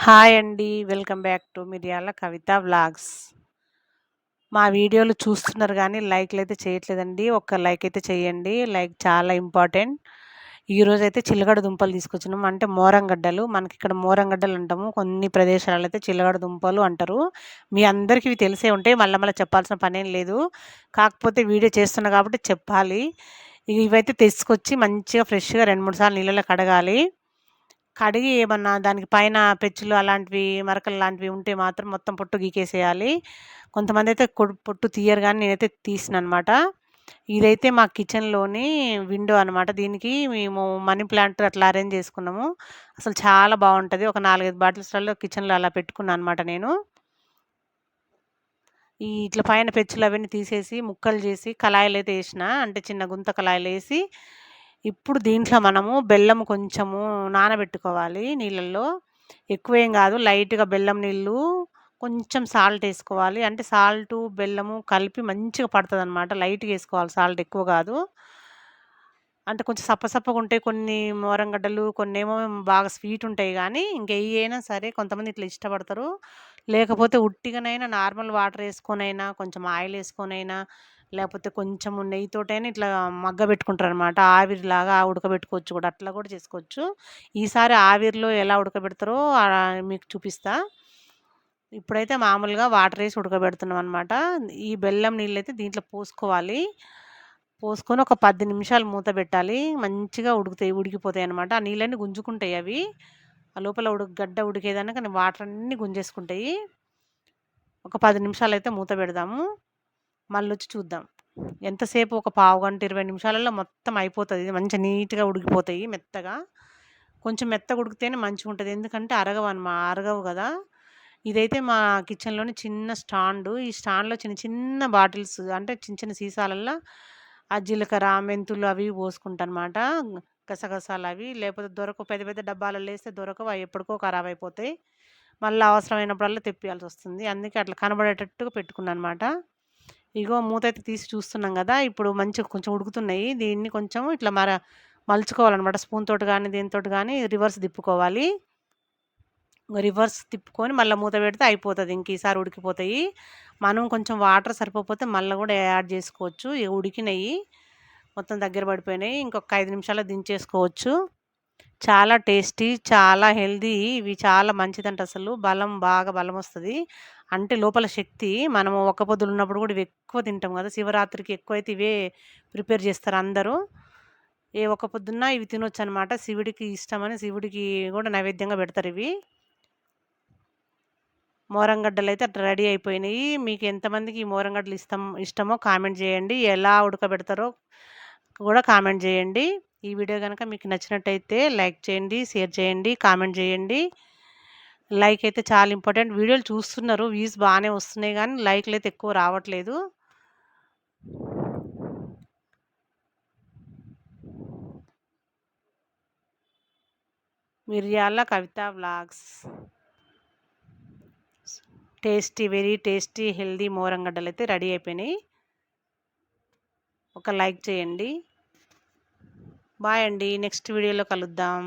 Hi అండి. Welcome back to Miryala Kavitha vlogs. మా వీడియోలు చూస్తున్నారు కానీ లైక్లు అయితే చేయట్లేదండి. ఒక్క లైక్ అయితే చేయండి. లైక్ చాలా ఇంపార్టెంట్. ఈరోజైతే చిలగడ దుంపలు తీసుకొచ్చినాము అంటే మోరంగడ్డలు. మనకిక్కడ మోరంగడ్డలు అంటాము. కొన్ని ప్రదేశాలలో అయితే చిలగడ దుంపలు అంటారు. మీ అందరికీ ఇవి తెలిసే ఉంటాయి. మళ్ళా మళ్ళీ చెప్పాల్సిన పనేం లేదు. కాకపోతే వీడియో చేస్తున్నా కాబట్టి చెప్పాలి. ఇవైతే తెచ్చుకొచ్చి మంచిగా ఫ్రెష్‌గా 2, 3 సార్లు నీళ్ళలో కడగాలి. కడిగి ఏమన్నా దానికి పైన పెచ్చులు అలాంటివి, మరకలు లాంటివి ఉంటే మాత్రం మొత్తం పొట్టు గీకేసేయాలి. కొంతమంది అయితే పొట్టు తీయరు కానీ నేనైతే తీసిననమాట. ఇదైతే మా కిచెన్‌లోని విండో అనమాట. దీనికి మేము మనీ ప్లాంట్ అట్లా అరేంజ్ చేసుకున్నాము. అసలు చాలా బాగుంటుంది ఒక 4, 5 బాటిల్స్‌లలో కిచెన్‌లో అలా పెట్టుకున్నాను అనమాట నేను. ఈ ఇట్లా పైన పెచ్చులు అవన్నీ తీసేసి ముక్కలు చేసి కళాయిలు అయితే వేసిన అంటే చిన్న గుంత కళాయిలు వేసి ఇప్పుడు దీంట్లో మనము బెల్లం కొంచెము నానబెట్టుకోవాలి నీళ్ళల్లో. ఎక్కువేం కాదు లైట్‌గా బెల్లం నీళ్ళు, కొంచెం సాల్ట్ వేసుకోవాలి అంటే సాల్టు, బెల్లము కలిపి మంచిగా పడుతుంది అనమాట లైట్‌గా వేసుకోవాలి సాల్ట్ ఎక్కువ కాదు అంటే కొంచెం సప్ప ఉంటాయి కొన్ని మోరంగడ్డలు, ఏమో బాగా స్వీట్ ఉంటాయి కానీ ఇంక అయినా సరే కొంతమంది ఇట్లా ఇష్టపడతారు. లేకపోతే ఉట్టిగానైనా నార్మల్ వాటర్ వేసుకొనైనా కొంచెం ఆయిల్ వేసుకొనైనా లేకపోతే కొంచెం నెయ్యితోటైనా ఇట్లా మగ్గ పెట్టుకుంటారనమాట ఆవిరిలాగా ఉడకబెట్టుకోవచ్చు కూడా అట్లా కూడా చేసుకోవచ్చు. ఈసారి ఆవిరిలో ఎలా ఉడకబెడతారో మీకు చూపిస్తా. ఇప్పుడైతే మామూలుగా వాటరేసి ఉడకబెడుతున్నాం అనమాట. ఈ బెల్లం నీళ్ళైతే దీంట్లో పోసుకోవాలి. పోసుకొని ఒక 10 నిమిషాలు మూత పెట్టాలి మంచిగా ఉడుకుతాయి. ఉడికిపోతాయనమాట. ఆ నీళ్ళన్నీ గుంజుకుంటాయి అవి. ఆ లోపల ఉడక గడ్డ ఉడికేదానికి వాటర్ అన్నీ గుంజేసుకుంటాయి. ఒక పది నిమిషాలు అయితే మూత పెడదాము మళ్ళీ వచ్చి చూద్దాం. ఎంతసేపు ఒక పావుగంట, 20 నిమిషాలలో మొత్తం అయిపోతుంది మంచిగా నీట్‌గా ఉడికిపోతాయి మెత్తగా. కొంచెం మెత్తగా ఉడికితేనే మంచిగా ఉంటుంది ఎందుకంటే అరగవనమా అరగవు కదా ఇదైతే మా కిచెన్‌లోని చిన్న స్టాండు. ఈ స్టాండ్‌లో చిన్న చిన్న బాటిల్స్ అంటే చిన్న చిన్న సీసాలల్లో ఆ జీలకర్ర, మెంతులు అవి గసగసాలు గసగసాలవి. లేకపోతే దొరకు పెద్ద పెద్ద డబ్బాలలో వేస్తే దొరకవు. అవి ఎప్పటికో ఖరాబయిపోతాయి. మళ్ళీ అవసరమైనప్పుడల్లా తెప్పియాల్సొస్తుంది. అందుకే అట్లా కనబడేటట్టుగా పెట్టుకున్నాను అనమాట ఇగో మూతైతే తీసి చూస్తున్నాం కదా ఇప్పుడు మంచిగా కొంచెం ఉడుకుతున్నాయి. దీన్ని కొంచెం ఇట్లా మర మలుచుకోవాలన్నమాట స్పూన్ తోటి కానీ దీనితోటి కానీ రివర్స్ తిప్పుకోవాలి. రివర్స్ తిప్పుకొని మళ్ళీ మూత పెడితే అయిపోతుంది ఇంక ఈసారి ఉడికిపోతాయి. మనం కొంచెం వాటర్ సరిపోతే మళ్ళీ కూడా యాడ్ చేసుకోవచ్చు ఉడికినాయి మొత్తం దగ్గర పడిపోయినాయి. ఇంకొక ఐదు నిమిషాల్లో దించేసుకోవచ్చు. చాలా టేస్టీ, చాలా హెల్దీ ఇవి చాలా మంచిదంట అసలు. బలం బాగా బలం వస్తుంది అంటే లోపల శక్తి మనము ఒక్క పొద్దులున్నప్పుడు కూడా ఇవి ఎక్కువ తింటాం కదా శివరాత్రికి ఎక్కువైతే ఇవే ప్రిపేర్ చేస్తారు అందరూ. ఏ ఒక్క పొద్దున్న ఇవి తినొచ్చనమాట. శివుడికి ఇష్టమని శివుడికి కూడా నైవేద్యంగా పెడతారు ఇవి మోరంగడ్డలు అయితే అట్లా రెడీ అయిపోయినాయి. మీకు ఎంతమందికి ఈ మోరంగడ్డలు ఇష్టం ఇష్టమో కామెంట్ చేయండి ఎలా ఉడకబెడతారో కూడా కామెంట్ చేయండి ఈ వీడియో కనుక మీకు నచ్చినట్టయితే లైక్ చేయండి, షేర్ చేయండి, కామెంట్ చేయండి లైక్ అయితే చాలా ఇంపార్టెంట్. వీడియోలు చూస్తున్నారు. వ్యూస్ బాగానే వస్తున్నాయి కానీ లైక్లు అయితే ఎక్కువ రావట్లేదు. Miryala Kavitha vlogs. Tasty very tasty healthy మోరంగడ్డలు అయితే రెడీ అయిపోయినాయి. ఒక లైక్ చేయండి. బాయ్ అండి. నెక్స్ట్ వీడియోలో కలుద్దాం.